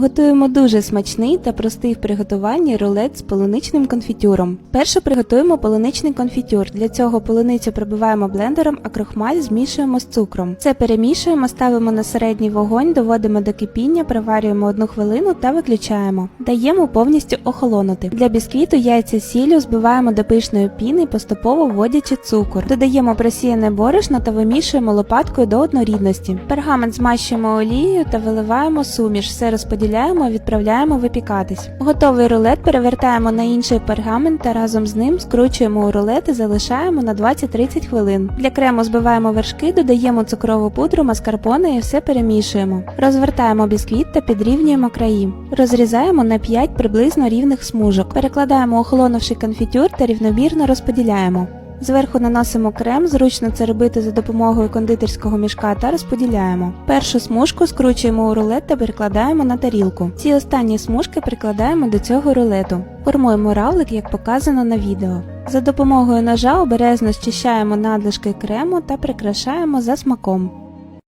Готуємо дуже смачний та простий в приготуванні рулет з полуничним конфітюром. Перше приготуємо полуничний конфітюр. Для цього полуницю пробиваємо блендером, а крохмаль змішуємо з цукром. Це перемішуємо, ставимо на середній вогонь, доводимо до кипіння, проварюємо одну хвилину та виключаємо. Даємо повністю охолонути. Для бісквіту яйця сіллю збиваємо до пишної піни, поступово вводячи цукор. Додаємо просіяне борошно та вимішуємо лопаткою до однорідності. Пергамент змащуємо олією та виливаємо суміш. Все розподіляємо і відправляємо випікатись. Готовий рулет перевертаємо на інший пергамент та разом з ним скручуємо у рулет і залишаємо на 20-30 хвилин. Для крему збиваємо вершки, додаємо цукрову пудру, маскарпоне і все перемішуємо. Розвертаємо бісквіт та підрівнюємо краї. Розрізаємо на 5 приблизно рівних смужок. Перекладаємо охолонувший конфітюр та рівномірно розподіляємо. Зверху наносимо крем, зручно це робити за допомогою кондитерського мішка та розподіляємо. Першу смужку скручуємо у рулет та перекладаємо на тарілку. Ці останні смужки прикладаємо до цього рулету. Формуємо равлик, як показано на відео. За допомогою ножа обережно зчищаємо надлишки крему та прикрашаємо за смаком.